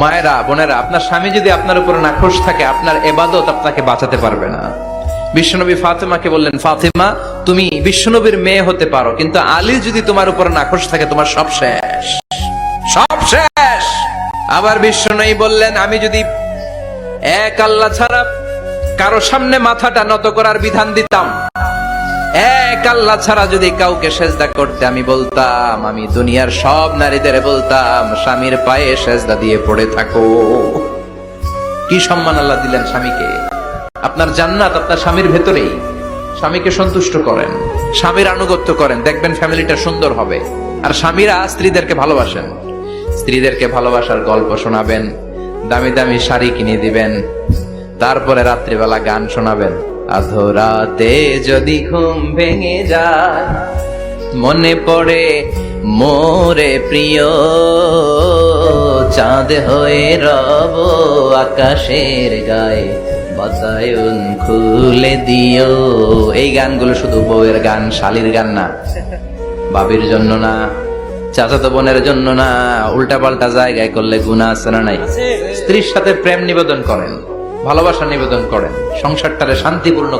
মায়েরা, বোনেরা, আপনার স্বামী যদি আপনার উপর নাখোশ থাকে, আপনার এবাদত আপনাকে বাঁচাতে পারবে না। বিশ্বনবী ফাতেমাকে বললেন, ফাতেমা, তুমি বিশ্বনবীর মেয়ে হতে পারো, কিন্তু আলী যদি তোমার উপর নাখোশ থাকে, তোমার সব শেষ। সব শেষ! আবার বিশ্বনবী বললেন, আমি যদি এক আল্লাহ ছাড়া কারও সামনে মাথাটা নত করার বিধান দিতাম এক আল্লাহ ছাড়া যদি কাউকে সেজদা করতে আমি বলতাম, আমি দুনিয়ার সব নারীদের বলতাম, স্বামীর পায়ে সেজদা দিয়ে পড়ে থাকো। কি সম্মান আল্লাহ দিলেন স্বামীকে? আপনার জান্নাত আপনার স্বামীর ভেতরেই। স্বামীকে সন্তুষ্ট করেন, স্বামীর আনুগত্য করেন। দেখবেন ফ্যামিলিটা সুন্দর হবে। আর স্বামীরা স্ত্রীদেরকে ভালোবাসেন। স্ত্রীদেরকে ভালোবাসার গল্প শোনাবেন, দামি দামি শাড়ি কিনে দিবেন তারপরে রাত্রিবেলা গান শোনাবেন। আধরাতে যদি ঘুম ভেঙে যায়, মনে পড়ে মোরে প্রিয়, চাঁদ হয়ে রব আকাশের গায়ে, বাতায়ন খুলে দিও। এই গানগুলো শুধু বউয়ের গান, শালির গান না, বাবির জন্য না, চাচাতো বোনের জন্য না উল্টা পাল্টা জায়গায় করলে গুণা আছে না নাই? স্ত্রীর সাথে প্রেম নিবেদন করেন। ভালোবাসা নিবেদন করেন। সংসারটারে শান্তিপূর্ণ